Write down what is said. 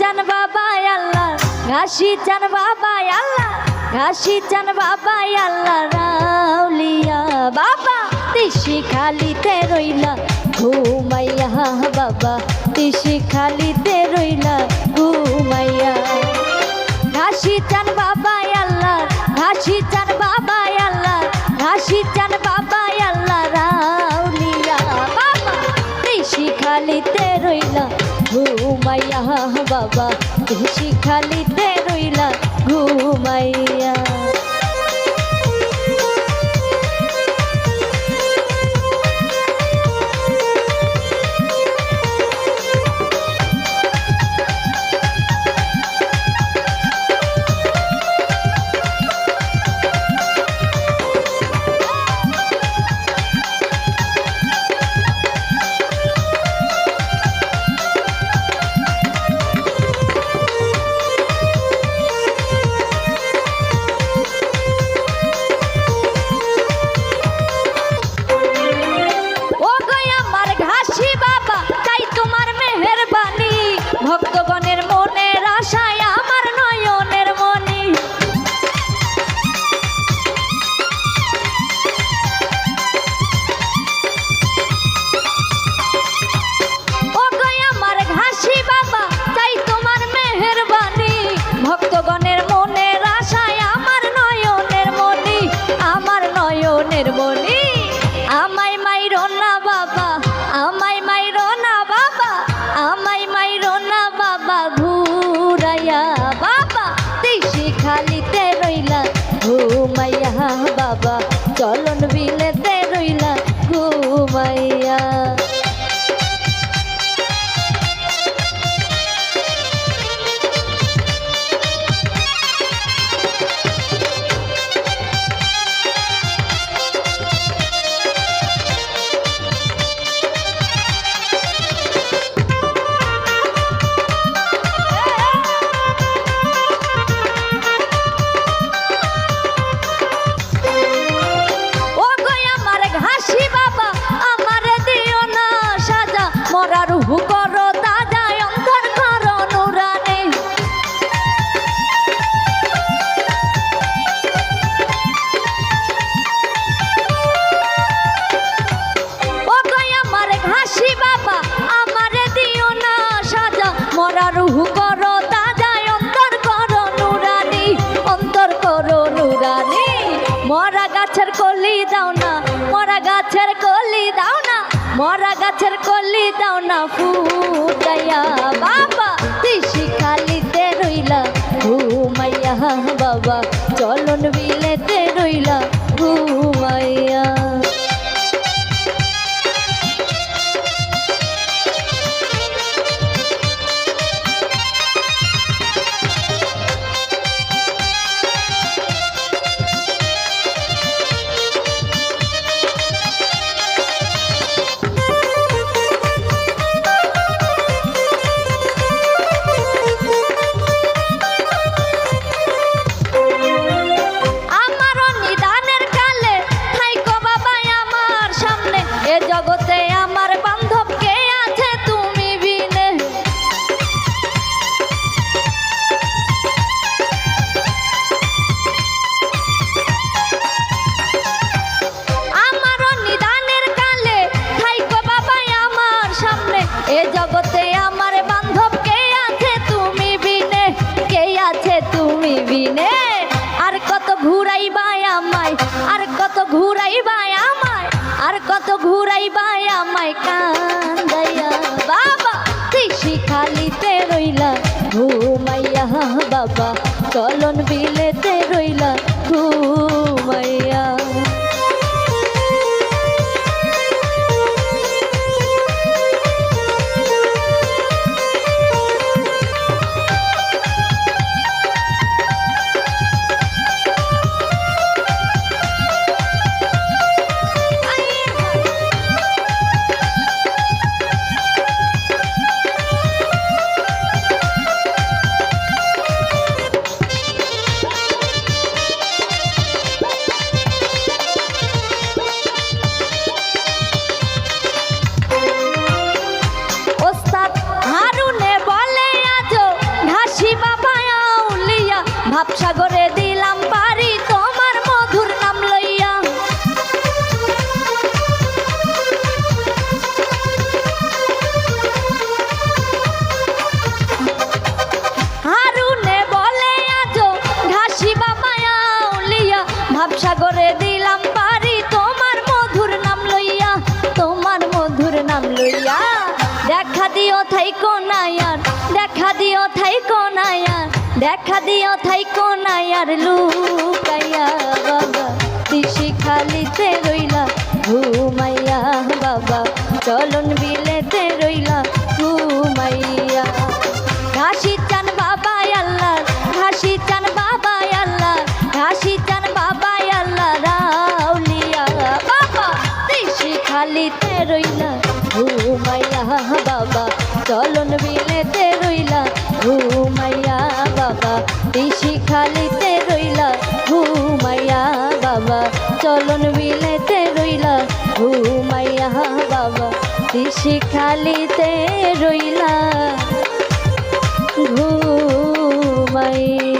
চান বাবা আল্লাহ, ঘাসি চান বাবা আল্লাহ, ঘাসি চান বাবা আল্লাহ, রাউলিয়া বাবা, তিসি খালিতে রইলা, ঘুমাইয়া বাবা, তিসি খালিতে রইলা, ঘুমাইয়া। ঘাসি চান বাবা আল্লাহ, ঘাসি চান বাবা বাবা দেশি খালি 哎呀。মরা গাছের কলি দাও না ফুটাইয়া। বাবা তুই শিখালিতে রইলা ঘুমাইয়া বাবা। solo. থাই কোনায়ার দেখা দিও থাই কোনায়ার দেখা দিও থাই কোনায়ার লুকাইয়া বাবা দিশি খালিতে রইলা, ঘুমাইয়া বাবা, চলন বিলেতে রইলা, ঘুমাইয়া। ঘাসি চান বাবা আল্লাহ, ঘাসি চান বাবা আল্লাহ, ঘাসি চান বাবা আল্লাহ, রাউলিয়া বাবা দেশি খালিতে রইলা, ঘুমাইয়া দিশি খালিতে রইলা ঘুমাইয়া বাবা। চলন বিলেতে রইলা ঘুমাইয়া বাবা। দিশি খালিতে রইলা ঘুমাইয়া